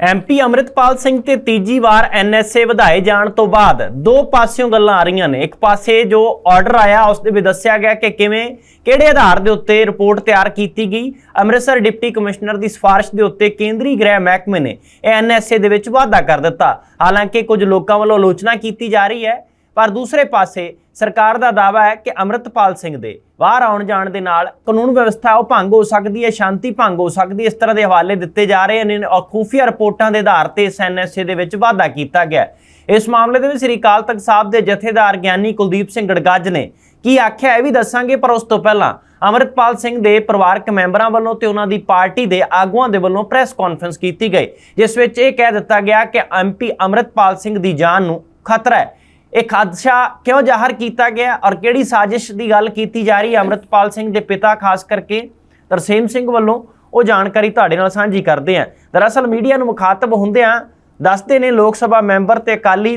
MP Amritpal Singh ਤੇ ਤੀਜੀ ਵਾਰ NSA ਵਧਾਏ ਜਾਣ ਤੋਂ ਬਾਅਦ ਦੋ ਪਾਸਿਓਂ ਗੱਲਾਂ ਆ ਰਹੀਆਂ ਨੇ। ਇੱਕ ਪਾਸੇ ਜੋ ਆਰਡਰ ਆਇਆ, ਉਸ ਦੇ ਵਿੱਚ ਦੱਸਿਆ ਗਿਆ ਕਿ ਕਿਵੇਂ, ਕਿਹੜੇ ਆਧਾਰ ਦੇ ਉੱਤੇ ਰਿਪੋਰਟ ਤਿਆਰ ਕੀਤੀ ਗਈ? ਅੰਮ੍ਰਿਤਸਰ ਡਿਪਟੀ ਕਮਿਸ਼ਨਰ ਦੀ ਸਿਫਾਰਿਸ਼ ਦੇ ਉੱਤੇ ਕੇਂਦਰੀ ਗ੍ਰਹਿ ਮਹਿਕਮੇ ਨੇ ਇਹ ਐਨਐਸਏ ਦੇ ਵਿੱਚ ਵਾਧਾ ਕਰ ਦਿੱਤਾ। ਹਾਲਾਂਕਿ ਕੁਝ ਲੋਕਾਂ ਵੱਲੋਂ ਆਲੋਚਨਾ ਕੀਤੀ ਜਾ ਰਹੀ ਹੈ ਪਰ ਦੂਸਰੇ ਪਾਸੇ ਸਰਕਾਰ ਦਾ ਦਾਅਵਾ ਹੈ ਕਿ ਅਮਰਿਤਪਾਲ ਸਿੰਘ ਦੇ ਬਾਹਰ ਆਉਣ ਜਾਣ ਦੇ ਨਾਲ ਕਾਨੂੰਨ ਵਿਵਸਥਾ ਉਹ ਭੰਗ ਹੋ ਸਕਦੀ ਹੈ, ਸ਼ਾਂਤੀ ਭੰਗ ਹੋ ਸਕਦੀ ਹੈ। ਇਸ ਤਰ੍ਹਾਂ ਦੇ ਹਵਾਲੇ ਦਿੱਤੇ ਜਾ ਰਹੇ ਨੇ, ਔਰ ਖੂਫੀਆ ਰਿਪੋਰਟਾਂ ਦੇ ਆਧਾਰ ਤੇ ਇਸ ਐਨਐਸਏ ਦੇ ਵਿੱਚ ਵਾਧਾ ਕੀਤਾ ਗਿਆ ਇਸ ਮਾਮਲੇ ਦੇ ਵਿੱਚ ਸ੍ਰੀ ਅਕਾਲ ਤਖਤ ਸਾਹਿਬ ਦੇ ਜਥੇਦਾਰ ਗਿਆਨੀ ਕੁਲਦੀਪ ਸਿੰਘ ਗੜਗੱਜ ਨੇ ਕੀ ਆਖਿਆ ਇਹ ਵੀ ਦੱਸਾਂਗੇ, ਪਰ ਉਸ ਤੋਂ ਪਹਿਲਾਂ ਅਮਰਿਤਪਾਲ ਸਿੰਘ ਦੇ ਪਰਿਵਾਰਕ ਮੈਂਬਰਾਂ ਵੱਲੋਂ ਤੇ ਉਹਨਾਂ ਦੀ ਪਾਰਟੀ ਦੇ ਆਗੂਆਂ ਦੇ ਵੱਲੋਂ ਪ੍ਰੈਸ ਕਾਨਫਰੰਸ ਕੀਤੀ ਗਈ, ਜਿਸ ਵਿੱਚ ਇਹ ਕਹਿ ਦਿੱਤਾ ਗਿਆ ਕਿ ਐਮਪੀ ਅਮਰਿਤਪਾਲ ਸਿੰਘ ਦੀ ਜਾਨ ਨੂੰ ਖਤਰਾ ਹੈ। ਇਹ ਖਦਸ਼ਾ ਕਿਉਂ ਜ਼ਾਹਰ ਕੀਤਾ ਗਿਆ ਔਰ ਕਿਹੜੀ ਸਾਜ਼ਿਸ਼ ਦੀ ਗੱਲ ਕੀਤੀ ਜਾ ਰਹੀ ਹੈ? ਅਮਰਿਤਪਾਲ ਸਿੰਘ ਦੇ ਪਿਤਾ, ਖਾਸ ਕਰਕੇ ਤਰਸੇਮ ਸਿੰਘ ਵੱਲੋਂ ਉਹ ਜਾਣਕਾਰੀ ਤੁਹਾਡੇ ਨਾਲ ਸਾਂਝੀ ਕਰਦੇ ਹਾਂ। ਦਰਅਸਲ ਮੀਡੀਆ ਨੂੰ ਮੁਖਾਤਬ ਹੁੰਦਿਆਂ ਦੱਸਦੇ ਨੇ ਲੋਕ ਸਭਾ ਮੈਂਬਰ ਤੇ ਅਕਾਲੀ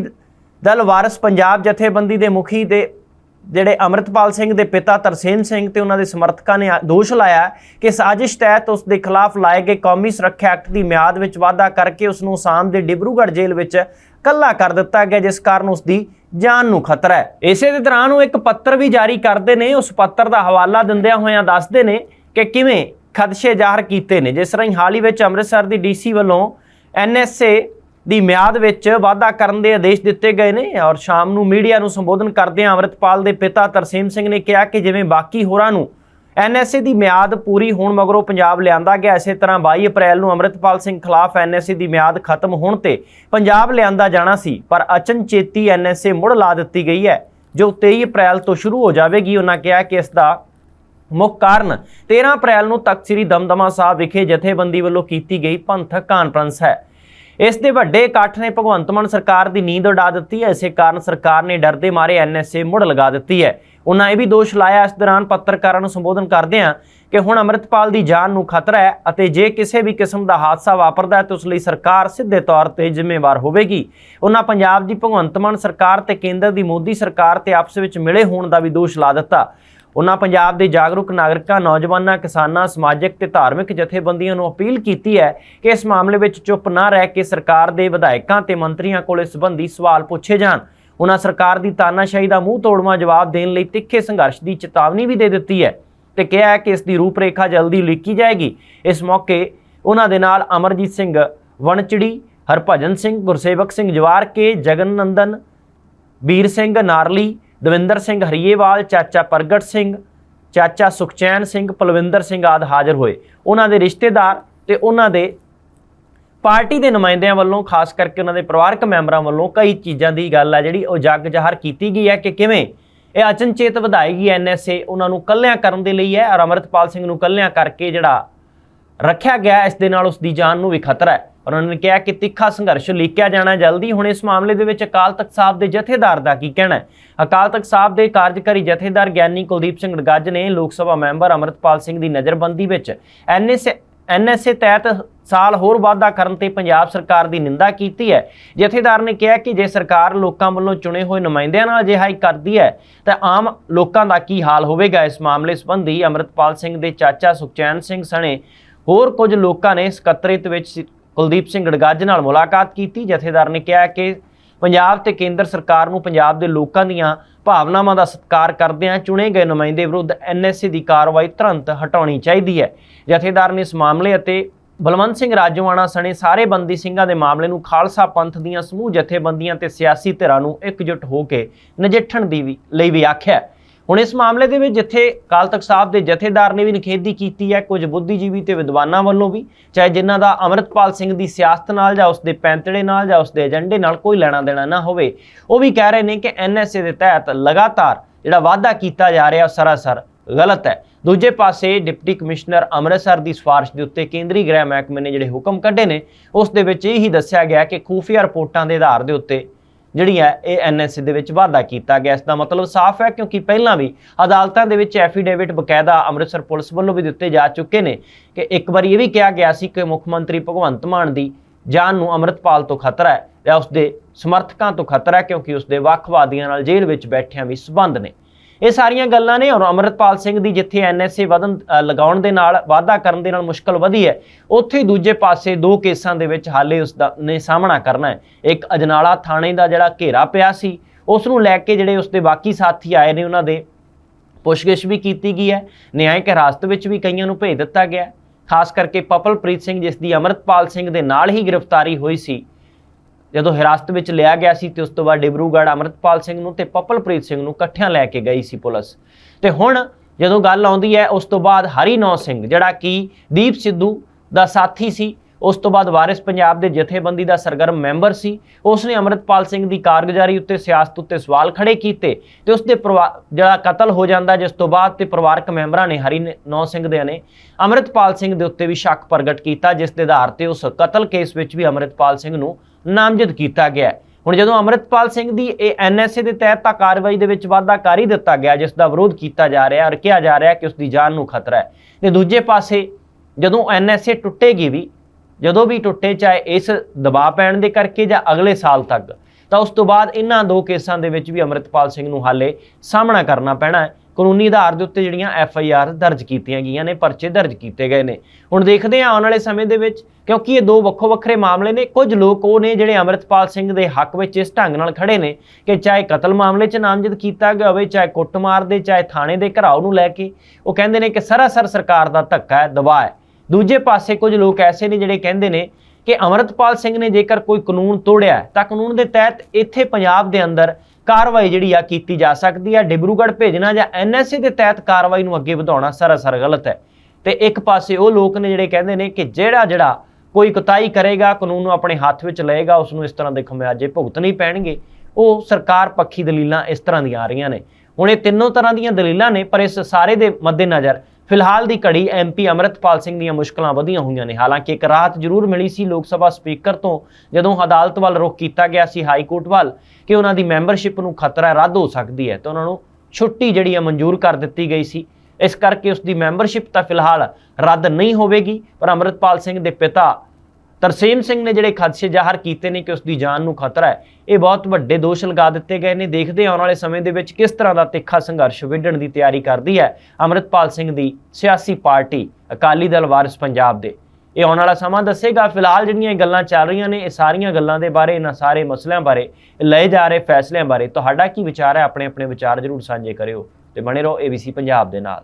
ਦਲ ਵਾਰਸ ਪੰਜਾਬ ਜਥੇਬੰਦੀ ਦੇ ਮੁਖੀ ਦੇ ਜਿਹੜੇ ਅਮਰਿਤਪਾਲ ਸਿੰਘ ਦੇ ਪਿਤਾ ਤਰਸੇਮ ਸਿੰਘ ਤੇ ਉਹਨਾਂ ਦੇ ਸਮਰਥਕਾਂ ਨੇ ਦੋਸ਼ ਲਾਇਆ ਕਿ ਸਾਜ਼ਿਸ਼ ਤਹਿਤ ਉਸ ਦੇ ਖਿਲਾਫ ਲਾਏ ਗਏ ਕੌਮੀ ਸੁਰੱਖਿਆ ਐਕਟ ਦੀ ਮਿਆਦ ਵਿੱਚ ਵਾਧਾ ਕਰਕੇ ਉਸ ਨੂੰ ਆਸਾਮ ਦੇ ਡਿਬਰੂਗੜ੍ਹ ਜੇਲ੍ਹ ਵਿੱਚ ਕੱਲਾ ਕਰ ਦਿੱਤਾ ਗਿਆ, ਜਿਸ ਕਾਰਨ ਉਸ ਦੀ ਜਾਨ ਨੂੰ ਖਤਰਾ ਹੈ। ਇਸੇ ਦੇ ਦੌਰਾਨ ਉਹ ਇੱਕ ਪੱਤਰ ਵੀ ਜਾਰੀ ਕਰਦੇ ਨੇ, ਉਸ ਪੱਤਰ ਦਾ ਹਵਾਲਾ ਦਿੰਦਿਆਂ ਹੋਇਆਂ ਦੱਸਦੇ ਨੇ ਕਿ ਕਿਵੇਂ ਖਦਸ਼ੇ ਜ਼ਾਹਰ ਕੀਤੇ ਨੇ। ਜਿਸ ਤਰ੍ਹਾਂ ਹਾਲ ਹੀ ਵਿੱਚ ਅੰਮ੍ਰਿਤਸਰ ਦੀ ਡੀਸੀ ਵੱਲੋਂ ਐਨਐਸਏ ਦੀ ਮਿਆਦ ਵਿੱਚ ਵਾਧਾ ਕਰਨ ਦੇ ਆਦੇਸ਼ ਦਿੱਤੇ ਗਏ ਨੇ ਔਰ ਸ਼ਾਮ ਨੂੰ ਮੀਡੀਆ ਨੂੰ ਸੰਬੋਧਨ ਕਰਦਿਆਂ ਅੰਮ੍ਰਿਤਪਾਲ ਦੇ ਪਿਤਾ ਤਰਸੇਮ ਸਿੰਘ ਨੇ ਕਿਹਾ ਕਿ ਜਿਵੇਂ ਬਾਕੀ ਹੋਰਾਂ ਨੂੰ ਐਨਐਸਏ ਦੀ ਮਿਆਦ ਪੂਰੀ ਹੋਣ ਮਗਰੋਂ ਪੰਜਾਬ ਲਿਆਂਦਾ ਗਿਆ। ਇਸੇ ਤਰ੍ਹਾਂ 22 ਅਪ੍ਰੈਲ ਨੂੰ ਅਮਰਿਤਪਾਲ ਸਿੰਘ ਖਿਲਾਫ ਐਨਐਸਏ ਦੀ ਮਿਆਦ ਖਤਮ ਹੋਣ ਤੇ ਪੰਜਾਬ ਲਿਆਂਦਾ ਜਾਣਾ ਸੀ, ਪਰ ਅਚਨਚੇਤੀ ਐਨਐਸਏ ਮੁੜ ਲਾ ਦਿੱਤੀ ਗਈ ਹੈ, ਜੋ 23 ਅਪ੍ਰੈਲ ਤੋਂ ਸ਼ੁਰੂ ਹੋ ਜਾਵੇਗੀ। ਉਹਨਾਂ ਕਿਹਾ ਕਿ ਇਸ ਦਾ ਮੁੱਖ ਕਾਰਨ 13 ਅਪ੍ਰੈਲ ਨੂੰ ਤਖਤ ਸ੍ਰੀ ਦਮਦਮਾ ਸਾਹਿਬ ਵਿਖੇ ਜਥੇਬੰਦੀ ਵੱਲੋਂ ਕੀਤੀ ਗਈ ਪੰਥਕ ਕਾਨਫਰੰਸ ਹੈ। ਇਸ ਦੇ ਵੱਡੇ ਇਕੱਠ ਨੇ ਭਗਵੰਤ ਮਾਨ ਸਰਕਾਰ ਦੀ ਨੀਂਦ ਉਡਾ ਦਿੱਤੀ ਹੈ। ਇਸੇ ਕਾਰਨ ਸਰਕਾਰ ਨੇ ਡਰਦੇ ਮਾਰੇ ਐਨਐਸਏ ਮੁੜ ਲਗਾ ਦਿੱਤੀ ਹੈ। ਉਹਨਾਂ ਇਹ ਵੀ ਦੋਸ਼ ਲਾਇਆ, ਇਸ ਦੌਰਾਨ ਪੱਤਰਕਾਰਾਂ ਨੂੰ ਸੰਬੋਧਨ ਕਰਦਿਆਂ ਕਿ ਹੁਣ ਅਮਰਿਤਪਾਲ ਦੀ ਜਾਨ ਨੂੰ ਖਤਰਾ ਹੈ ਅਤੇ ਜੇ ਕਿਸੇ ਵੀ ਕਿਸਮ ਦਾ ਹਾਦਸਾ ਵਾਪਰਦਾ ਹੈ ਤਾਂ ਉਸ ਲਈ ਸਰਕਾਰ ਸਿੱਧੇ ਤੌਰ ਤੇ ਜ਼ਿੰਮੇਵਾਰ ਹੋਵੇਗੀ। ਉਹਨਾਂ ਪੰਜਾਬ ਦੀ ਭਗਵੰਤ ਮਾਨ ਸਰਕਾਰ ਤੇ ਕੇਂਦਰ ਦੀ ਮੋਦੀ ਸਰਕਾਰ ਤੇ ਆਪਸ ਵਿੱਚ ਮਿਲੇ ਹੋਣ ਦਾ ਵੀ ਦੋਸ਼ ਲਾ ਦਿੱਤਾ। ਉਹਨਾਂ ਪੰਜਾਬ ਦੇ ਜਾਗਰੂਕ ਨਾਗਰਿਕਾਂ, ਨੌਜਵਾਨਾਂ, ਕਿਸਾਨਾਂ, ਸਮਾਜਿਕ ਤੇ ਧਾਰਮਿਕ ਜਥੇਬੰਦੀਆਂ ਨੂੰ ਅਪੀਲ ਕੀਤੀ ਹੈ ਕਿ ਇਸ ਮਾਮਲੇ ਵਿੱਚ ਚੁੱਪ ਨਾ ਰਹਿ ਕੇ ਸਰਕਾਰ ਦੇ ਵਿਧਾਇਕਾਂ ਤੇ ਮੰਤਰੀਆਂ ਕੋਲ ਇਸ ਸੰਬੰਧੀ ਸਵਾਲ ਪੁੱਛੇ ਜਾਣ। ਉਹਨਾਂ ਸਰਕਾਰ ਦੀ ਤਾਨਾਸ਼ਾਹੀ ਦਾ ਮੂੰਹ ਤੋੜਵਾਂ ਜਵਾਬ ਦੇਣ ਲਈ ਤਿੱਖੇ ਸੰਘਰਸ਼ ਦੀ ਚੇਤਾਵਨੀ ਵੀ ਦੇ ਦਿੱਤੀ ਹੈ ਤੇ ਕਿਹਾ ਹੈ ਕਿ ਇਸ ਦੀ ਰੂਪਰੇਖਾ ਜਲਦੀ ਲਿਖੀ ਜਾਏਗੀ। ਇਸ ਮੌਕੇ ਉਹਨਾਂ ਦੇ ਨਾਲ ਅਮਰਜੀਤ ਸਿੰਘ ਵਣਚੜੀ, ਹਰਭਜਨ ਸਿੰਘ, ਗੁਰਸੇਵਕ ਸਿੰਘ ਜਵਾਰ ਕੇ ਜਗਨ ਨੰਦਨ ਵੀਰ ਸਿੰਘ ਨਾਰਲੀ, ਦਵਿੰਦਰ ਸਿੰਘ ਹਰੀਏਵਾਲ, ਚਾਚਾ ਪ੍ਰਗਟ ਸਿੰਘ, ਚਾਚਾ ਸੁਖਚੈਨ ਸਿੰਘ, ਪਲਵਿੰਦਰ ਸਿੰਘ ਆਦ ਹਾਜ਼ਰ ਹੋਏ। ਉਹਨਾਂ ਦੇ ਰਿਸ਼ਤੇਦਾਰ ਤੇ ਉਹਨਾਂ ਦੇ ਪਾਰਟੀ ਦੇ ਨੁਮਾਇੰਦਿਆਂ ਵੱਲੋਂ, ਖਾਸ ਕਰਕੇ ਉਹਨਾਂ ਦੇ ਪਰਿਵਾਰਕ ਮੈਂਬਰਾਂ ਵੱਲੋਂ ਕਈ ਚੀਜ਼ਾਂ ਦੀ ਗੱਲ ਆ ਜਿਹੜੀ ਉਹ ਜੱਗ ਜ਼ਾਹਰ ਕੀਤੀ ਗਈ ਹੈ ਕਿ ਕਿਵੇਂ ਇਹ ਅਚਨਚੇਤ ਵਧਾਏਗੀ ਐਨਐਸਏ ਉਹਨਾਂ ਨੂੰ ਕੱਲਿਆਂ ਕਰਨ ਦੇ ਲਈ ਹੈ ਔਰ ਅਮਰਿਤਪਾਲ ਸਿੰਘ ਨੂੰ ਕੱਲਿਆਂ ਕਰਕੇ ਜਿਹੜਾ ਰੱਖਿਆ ਗਿਆ ਇਸ ਦੇ ਨਾਲ ਉਸ ਦੀ ਜਾਨ ਨੂੰ ਵੀ ਖਤਰਾ ਹੈ। ਔਰ ਉਹਨਾਂ ਨੇ ਕਿਹਾ ਕਿ ਤਿੱਖਾ ਸੰਘਰਸ਼ ਲੀਕਿਆ ਜਾਣਾ ਜਲਦੀ। ਹੁਣ ਇਸ ਮਾਮਲੇ ਦੇ ਵਿੱਚ ਅਕਾਲ ਤਖਤ ਸਾਹਿਬ ਦੇ ਜਥੇਦਾਰ ਦਾ ਕੀ ਕਹਿਣਾ ਹੈ? ਅਕਾਲ ਤਖਤ ਸਾਹਿਬ ਦੇ ਕਾਰਜਕਾਰੀ ਜਥੇਦਾਰ ਗਿਆਨੀ ਕੁਲਦੀਪ ਸਿੰਘ ਗੜਗੱਜ ਨੇ ਲੋਕ ਸਭਾ ਮੈਂਬਰ ਅਮਰਿਤਪਾਲ ਸਿੰਘ ਦੀ ਨਜ਼ਰਬੰਦੀ ਵਿੱਚ ਐਨਐਸਏ ਐਨਐਸਏ ਤਹਿਤ ਸਾਲ ਹੋਰ ਵਾਧਾ ਕਰਨ ਤੇ ਪੰਜਾਬ ਸਰਕਾਰ ਦੀ ਨਿੰਦਾ ਕੀਤੀ ਹੈ। ਜਥੇਦਾਰ ਨੇ ਕਿਹਾ ਕਿ ਜੇ ਸਰਕਾਰ ਲੋਕਾਂ ਵੱਲੋਂ ਚੁਣੇ ਹੋਏ ਨੁਮਾਇੰਦਿਆਂ ਨਾਲ ਅਜਿਹਾ ਹੀ ਕਰਦੀ ਹੈ, ਤਾਂ ਆਮ ਲੋਕਾਂ ਦਾ ਕੀ ਹਾਲ ਹੋਵੇਗਾ? ਇਸ ਮਾਮਲੇ ਸੰਬੰਧੀ ਅਮਰਿਤਪਾਲ ਸਿੰਘ ਦੇ ਚਾਚਾ ਸੁਖਚੈਨ ਸਿੰਘ ਸਣੇ ਹੋਰ ਕੁਝ ਲੋਕਾਂ ਨੇ ਸਕੱਤਰੇਤ ਵਿੱਚ ਕੁਲਦੀਪ ਸਿੰਘ ਗੜਗਾਜ ਨਾਲ ਮੁਲਾਕਾਤ ਕੀਤੀ। ਜਥੇਦਾਰ ਨੇ ਕਿਹਾ ਕਿ ਪੰਜਾਬ ਤੇ ਕੇਂਦਰ ਸਰਕਾਰ ਨੂੰ ਪੰਜਾਬ ਦੇ ਲੋਕਾਂ ਦੀਆਂ ਭਾਵਨਾਵਾਂ ਦਾ ਸਤਿਕਾਰ ਕਰਦਿਆਂ ਚੁਣੇ ਗਏ ਨੁਮਾਇੰਦੇ ਵਿਰੁੱਧ ਐਨਐਸਏ ਦੀ ਕਾਰਵਾਈ ਤੁਰੰਤ ਹਟਾਉਣੀ ਚਾਹੀਦੀ ਹੈ। ਜਥੇਦਾਰ ਨੇ ਇਸ ਮਾਮਲੇ ਅਤੇ ਬਲਵੰਤ ਸਿੰਘ ਰਾਜੋਆਣਾ ਸਣੇ ਸਾਰੇ ਬੰਦੀ ਸਿੰਘਾਂ ਦੇ ਮਾਮਲੇ ਨੂੰ ਖਾਲਸਾ ਪੰਥ ਦੀਆਂ ਸਮੂਹ ਜਥੇਬੰਦੀਆਂ ਤੇ ਸਿਆਸੀ ਧਿਰਾਂ ਨੂੰ ਇਕਜੁੱਟ ਹੋ ਕੇ ਨਜਿੱਠਣ ਦੀ ਵੀ ਲਈ ਵੀ ਆਖਿਆ ਹੁਣ ਇਸ ਮਾਮਲੇ ਦੇ ਵਿੱਚ ਜਿੱਥੇ ਅਕਾਲ ਤਖਤ ਸਾਹਿਬ ਦੇ ਜਥੇਦਾਰ ਨੇ ਵੀ ਨਿਖੇਧੀ ਕੀਤੀ ਹੈ, ਕੁਝ ਬੁੱਧੀਜੀਵੀ ਤੇ ਵਿਦਵਾਨਾਂ ਵੱਲੋਂ ਵੀ, ਚਾਹੇ ਜਿਨ੍ਹਾਂ ਦਾ ਅਮਰਿਤਪਾਲ ਸਿੰਘ ਦੀ ਸਿਆਸਤ ਨਾਲ ਜਾਂ ਉਸਦੇ ਪੈਂਤੜੇ ਨਾਲ ਜਾਂ ਉਸਦੇ ਏਜੰਡੇ ਨਾਲ ਕੋਈ ਲੈਣਾ ਦੇਣਾ ਨਾ ਹੋਵੇ, ਉਹ ਵੀ ਕਹਿ ਰਹੇ ਨੇ ਕਿ ਐਨਐਸਏ ਦੇ ਤਹਿਤ ਲਗਾਤਾਰ ਜਿਹੜਾ ਵਾਅਦਾ ਕੀਤਾ ਜਾ ਰਿਹਾ, ਉਹ ਸਰਾਸਰ ਗਲਤ ਹੈ। ਦੂਜੇ ਪਾਸੇ ਡਿਪਟੀ ਕਮਿਸ਼ਨਰ ਅੰਮ੍ਰਿਤਸਰ ਦੀ ਸਿਫਾਰਿਸ਼ ਦੇ ਉੱਤੇ ਕੇਂਦਰੀ ਗ੍ਰਹਿ ਮਹਿਕਮੇ ਨੇ ਜਿਹੜੇ ਹੁਕਮ ਕੱਢੇ ਨੇ, ਉਸ ਦੇ ਵਿੱਚ ਇਹ ਹੀ ਦੱਸਿਆ ਗਿਆ ਕਿ ਖੂਫੀਆ ਰਿਪੋਰਟਾਂ ਦੇ ਆਧਾਰ ਦੇ ਉੱਤੇ ਜਿਹੜੀ ਹੈ ਇਹ ਐਨਐਸਏ ਦੇ ਵਿੱਚ ਵਾਧਾ ਕੀਤਾ ਗਿਆ। ਇਸ ਦਾ ਮਤਲਬ ਸਾਫ਼ ਹੈ ਕਿਉਂਕਿ ਪਹਿਲਾਂ ਵੀ ਅਦਾਲਤਾਂ ਦੇ ਵਿੱਚ ਐਫੀਡੇਵਿਟ ਬਕਾਇਦਾ ਅੰਮ੍ਰਿਤਸਰ ਪੁਲਿਸ ਵੱਲੋਂ ਵੀ ਦਿੱਤੇ ਜਾ ਚੁੱਕੇ ਨੇ ਕਿ ਇੱਕ ਵਾਰੀ ਇਹ ਵੀ ਕਿਹਾ ਗਿਆ ਸੀ ਕਿ ਮੁੱਖ ਮੰਤਰੀ ਭਗਵੰਤ ਮਾਨ ਦੀ ਜਾਨ ਨੂੰ ਅੰਮ੍ਰਿਤਪਾਲ ਤੋਂ ਖਤਰਾ ਹੈ ਜਾਂ ਉਸਦੇ ਸਮਰਥਕਾਂ ਤੋਂ ਖਤਰਾ ਹੈ ਕਿਉਂਕਿ ਉਸਦੇ ਵੱਖਵਾਦੀਆਂ ਨਾਲ ਜੇਲ੍ਹ ਵਿੱਚ ਬੈਠਿਆਂ ਵੀ ਸਬੰਧ ਨੇ। ਇਹ ਸਾਰੀਆਂ ਗੱਲਾਂ ਨੇ ਔਰ ਅਮਰਤਪਾਲ ਸਿੰਘ ਦੀ ਜਿੱਥੇ ਐਨਐਸਏ ਵਧਨ ਅ, ਲਗਾਉਣ ਦੇ ਨਾਲ ਵਾਅਦਾ ਕਰਨ ਦੇ ਨਾਲ ਮੁਸ਼ਕਲ ਵਧੀ ਹੈ ਉੱਥੇ ਹੀ ਦੂਜੇ ਪਾਸੇ ਦੋ ਕੇਸਾਂ ਦੇ ਵਿੱਚ ਹਾਲੇ ਉਸ ਦਾ ਨੇ ਸਾਹਮਣਾ ਕਰਨਾ ਹੈ। ਇੱਕ ਅਜਨਾਲਾ ਥਾਣੇ ਦਾ ਜਿਹੜਾ ਘੇਰਾ ਪਿਆ ਸੀ ਉਸ ਨੂੰ ਲੈ ਕੇ ਜਿਹੜੇ ਉਸ ਦੇ ਬਾਕੀ ਸਾਥੀ ਆਏ ਨੇ ਉਹਨਾਂ ਦੇ ਪੁੱਛਗਿੱਛ ਵੀ ਕੀਤੀ ਗਈ ਹੈ ਨਿਆਂਇਕ ਹਿਰਾਸਤ ਵਿੱਚ ਵੀ ਕਈਆਂ ਨੂੰ ਭੇਜ ਦਿੱਤਾ ਗਿਆ ਖਾਸ ਕਰਕੇ ਪਪਲਪ੍ਰੀਤ ਸਿੰਘ ਜਿਸ ਦੀ ਅਮਰਤਪਾਲ ਸਿੰਘ ਦੇ ਨਾਲ ਹੀ ਗ੍ਰਿਫਤਾਰੀ ਹੋਈ ਸੀ ਜਦੋਂ ਹਿਰਾਸਤ ਵਿੱਚ ਲਿਆ ਗਿਆ ਸੀ ਤੇ ਉਸ ਤੋਂ ਬਾਅਦ ਡਿਬਰੂਗੜ੍ਹ ਅਮਰਤਪਾਲ ਸਿੰਘ ਨੂੰ ਤੇ ਪਪਲਪ੍ਰੀਤ ਸਿੰਘ ਨੂੰ ਇਕੱਠਿਆਂ ਲੈ ਕੇ ਗਈ ਸੀ ਪੁਲਿਸ। ਤੇ ਹੁਣ ਜਦੋਂ ਗੱਲ ਆਉਂਦੀ ਹੈ, ਉਸ ਤੋਂ ਬਾਅਦ ਹਰੀ ਨੌ ਸਿੰਘ, ਜਿਹੜਾ ਕਿ ਦੀਪ ਸਿੱਧੂ ਦਾ ਸਾਥੀ ਸੀ ਉਸ ਤੋਂ ਬਾਅਦ ਵਾਰਿਸ ਪੰਜਾਬ ਦੇ ਜਥੇਬੰਦੀ ਦਾ ਸਰਗਰਮ ਮੈਂਬਰ ਸੀ। ਉਸ ਨੇ ਅਮਰਤਪਾਲ ਸਿੰਘ ਦੀ ਕਾਰਗੁਜ਼ਾਰੀ ਉੱਤੇ ਸਿਆਸਤ ਉੱਤੇ ਸਵਾਲ ਖੜੇ ਕੀਤੇ ਤੇ ਉਸ ਦੇ ਜਿਹੜਾ ਕਤਲ ਹੋ ਜਾਂਦਾ ਜਿਸ ਤੋਂ ਬਾਅਦ ਤੇ ਪਰਿਵਾਰਕ ਮੈਂਬਰਾਂ ਨੇ ਹਰੀ ਨੌ ਸਿੰਘ ਦੇ ਨੇ ਅਮਰਤਪਾਲ ਸਿੰਘ ਦੇ ਉੱਤੇ ਵੀ ਸ਼ੱਕ ਪ੍ਰਗਟ ਕੀਤਾ, ਜਿਸ ਦੇ ਆਧਾਰ ਤੇ ਉਸ ਕਤਲ ਕੇਸ ਵਿੱਚ ਵੀ ਅਮਰਤਪਾਲ ਸਿੰਘ ਨੂੰ ਨਾਮਜ਼ਦ ਕੀਤਾ ਗਿਆ। ਹੁਣ ਜਦੋਂ ਅਮਰਤਪਾਲ ਸਿੰਘ ਦੀ ਇਹ ਐਨਐਸਏ ਦੇ ਤਹਿਤ ਤਾਂ ਕਾਰਵਾਈ ਦੇ ਵਿੱਚ ਵਾਧਾ ਕਰ ਹੀ ਦਿੱਤਾ ਗਿਆ, ਜਿਸ ਦਾ ਵਿਰੋਧ ਕੀਤਾ ਜਾ ਰਿਹਾ ਔਰ ਕਿਹਾ ਜਾ ਰਿਹਾ ਕਿ ਉਸ ਦੀ ਜਾਨ ਨੂੰ ਖਤਰਾ ਹੈ। ਤੇ ਦੂਜੇ ਪਾਸੇ ਜਦੋਂ ਐਨਐਸਏ ਟੁੱਟੇਗੀ ਵੀ ਜਦੋਂ ਵੀ ਟੁੱਟੇ ਚਾਹੇ ਇਸ ਦਬਾਅ ਪੈਣ ਦੇ ਕਰਕੇ ਜਾਂ ਅਗਲੇ ਸਾਲ ਤੱਕ, ਤਾਂ ਉਸ ਤੋਂ ਬਾਅਦ ਇਹਨਾਂ ਦੋ ਕੇਸਾਂ ਦੇ ਵਿੱਚ ਵੀ ਅਮਰਿਤਪਾਲ ਸਿੰਘ ਨੂੰ ਹਾਲੇ ਸਾਹਮਣਾ ਕਰਨਾ ਪੈਣਾ ਹੈ। ਕਾਨੂੰਨੀ ਆਧਾਰ ਦੇ ਉੱਤੇ ਜਿਹੜੀਆਂ ਐਫ ਆਈ ਆਰ ਦਰਜ ਕੀਤੀਆਂ ਗਈਆਂ ਨੇ, ਪਰਚੇ ਦਰਜ ਕੀਤੇ ਗਏ ਨੇ। ਹੁਣ ਦੇਖਦੇ ਹਾਂ ਆਉਣ ਵਾਲੇ ਸਮੇਂ ਦੇ ਵਿੱਚ, ਕਿਉਂਕਿ ਇਹ ਦੋ ਵੱਖੋ ਵੱਖਰੇ ਮਾਮਲੇ ਨੇ, ਕੁਝ ਲੋਕ ਉਹ ਨੇ ਜਿਹੜੇ ਅਮਰਿਤਪਾਲ ਸਿੰਘ ਦੇ ਹੱਕ ਵਿੱਚ ਇਸ ਢੰਗ ਨਾਲ ਖੜੇ ਨੇ ਕਿ ਚਾਹੇ ਕਤਲ ਮਾਮਲੇ 'ਚ ਨਾਮਜ਼ਦ ਕੀਤਾ ਗਿਆ ਹੋਵੇ ਚਾਹੇ ਕੁੱਟਮਾਰ ਦੇ, ਚਾਹੇ ਥਾਣੇ ਦੇ ਘਰਾਓ ਨੂੰ ਲੈ ਕੇ, ਉਹ ਕਹਿੰਦੇ ਨੇ ਕਿ ਸਰਾਸਰ ਸਰਕਾਰ ਦਾ ਧੱਕਾ ਹੈ, ਦਬਾਅ ਹੈ। ਦੂਜੇ ਪਾਸੇ ਕੁਝ ਲੋਕ ਐਸੇ ਨੇ ਜਿਹੜੇ ਕਹਿੰਦੇ ਨੇ ਕਿ ਅਮਰਤਪਾਲ ਸਿੰਘ ਨੇ ਜੇਕਰ ਕੋਈ ਕਾਨੂੰਨ ਤੋੜਿਆ ਤਾਂ ਕਾਨੂੰਨ ਦੇ ਤਹਿਤ ਇੱਥੇ ਪੰਜਾਬ ਦੇ ਅੰਦਰ ਕਾਰਵਾਈ ਜਿਹੜੀ ਆ ਕੀਤੀ ਜਾ ਸਕਦੀ ਹੈ ਡਿਬਰੂਗੜ੍ਹ ਭੇਜਣਾ ਜਾਂ ਐਨਐਸਏ ਦੇ ਤਹਿਤ ਕਾਰਵਾਈ ਨੂੰ ਅੱਗੇ ਵਧਾਉਣਾ ਸਰਾਸਰ ਗਲਤ ਹੈ। ਤੇ ਇੱਕ ਪਾਸੇ ਉਹ ਲੋਕ ਨੇ ਜਿਹੜੇ ਕਹਿੰਦੇ ਨੇ ਕਿ ਜਿਹੜਾ ਜਿਹੜਾ ਕੋਈ ਕੁਤਾਈ ਕਰੇਗਾ, ਕਾਨੂੰਨ ਨੂੰ ਆਪਣੇ ਹੱਥ ਵਿੱਚ ਲਏਗਾ, ਉਸ ਨੂੰ ਇਸ ਤਰ੍ਹਾਂ ਦੇ ਖਮਿਆਜੇ ਭੁਗਤਣੇ ਪੈਣਗੇ। ਉਹ ਸਰਕਾਰ ਪੱਖੀ ਦਲੀਲਾਂ ਇਸ ਤਰ੍ਹਾਂ ਦੀਆਂ ਆ ਰਹੀਆਂ ਨੇ। ਹੁਣ ਇਹ ਤਿੰਨੋਂ ਤਰ੍ਹਾਂ ਦੀਆਂ ਦਲੀਲਾਂ ਨੇ, ਪਰ ਇਸ ਸਾਰੇ ਦੇ ਮੱਦੇਨਜ਼ਰ ਫਿਲਹਾਲ ਦੀ ਘੜੀ ਐਮਪੀ ਅਮਰਤਪਾਲ ਸਿੰਘ ਦੀਆਂ ਮੁਸ਼ਕਲਾਂ ਵਧੀਆਂ ਹੋਈਆਂ ਨੇ। ਹਾਲਾਂਕਿ ਇੱਕ ਰਾਹਤ ਜ਼ਰੂਰ ਮਿਲੀ ਸੀ ਲੋਕ ਸਭਾ ਸਪੀਕਰ ਤੋਂ, ਜਦੋਂ ਅਦਾਲਤ ਵੱਲ ਰੁਖ ਕੀਤਾ ਗਿਆ ਸੀ ਹਾਈ ਕੋਰਟ ਵੱਲ ਕਿ ਉਹਨਾਂ ਦੀ ਮੈਂਬਰਸ਼ਿਪ ਨੂੰ ਖਤਰਾ ਰੱਦ ਹੋ ਸਕਦੀ ਹੈ, ਤਾਂ ਉਹਨਾਂ ਨੂੰ ਛੁੱਟੀ ਜਿਹੜੀ ਹੈ ਮਨਜ਼ੂਰ ਕਰ ਦਿੱਤੀ ਗਈ ਸੀ। ਇਸ ਕਰਕੇ ਉਸ ਦੀ ਮੈਂਬਰਸ਼ਿਪ ਤਾਂ ਫਿਲਹਾਲ ਰੱਦ ਨਹੀਂ ਹੋਵੇਗੀ, ਪਰ ਅਮਰਤਪਾਲ ਸਿੰਘ ਦੇ ਪਿਤਾ ਤਰਸੇਮ ਸਿੰਘ ਨੇ ਜਿਹੜੇ ਖਦਸ਼ੇ ਜ਼ਾਹਰ ਕੀਤੇ ਨੇ ਕਿ ਉਸ ਦੀ ਜਾਨ ਨੂੰ ਖਤਰਾ ਹੈ, ਇਹ ਬਹੁਤ ਵੱਡੇ ਦੋਸ਼ ਲਗਾ ਦਿੱਤੇ ਗਏ ਨੇ। ਦੇਖਦੇ ਆਉਣ ਵਾਲੇ ਸਮੇਂ ਦੇ ਵਿੱਚ ਕਿਸ ਤਰ੍ਹਾਂ ਦਾ ਤਿੱਖਾ ਸੰਘਰਸ਼ ਵਿੱਢਣ ਦੀ ਤਿਆਰੀ ਕਰਦੀ ਹੈ ਅਮਰਿਤਪਾਲ ਸਿੰਘ ਦੀ ਸਿਆਸੀ ਪਾਰਟੀ, ਅਕਾਲੀ ਦਲ ਵਾਰਿਸ ਪੰਜਾਬ ਦੇ। ਇਹ ਆਉਣ ਵਾਲਾ ਸਮਾਂ ਦੱਸੇਗਾ। ਫਿਲਹਾਲ ਜਿਹੜੀਆਂ ਇਹ ਗੱਲਾਂ ਚੱਲ ਰਹੀਆਂ ਨੇ, ਇਹ ਸਾਰੀਆਂ ਗੱਲਾਂ ਦੇ ਬਾਰੇ, ਇਹਨਾਂ ਸਾਰੇ ਮਸਲਿਆਂ ਬਾਰੇ, ਲਏ ਜਾ ਰਹੇ ਫੈਸਲਿਆਂ ਬਾਰੇ, ਤੁਹਾਡਾ ਕੀ ਵਿਚਾਰ ਹੈ? ਆਪਣੇ ਆਪਣੇ ਵਿਚਾਰ ਜ਼ਰੂਰ ਸਾਂਝੇ ਕਰਿਓ ਤੇ ਬਣੇ ਰਹੋ ABC ਪੰਜਾਬ ਦੇ ਨਾਲ।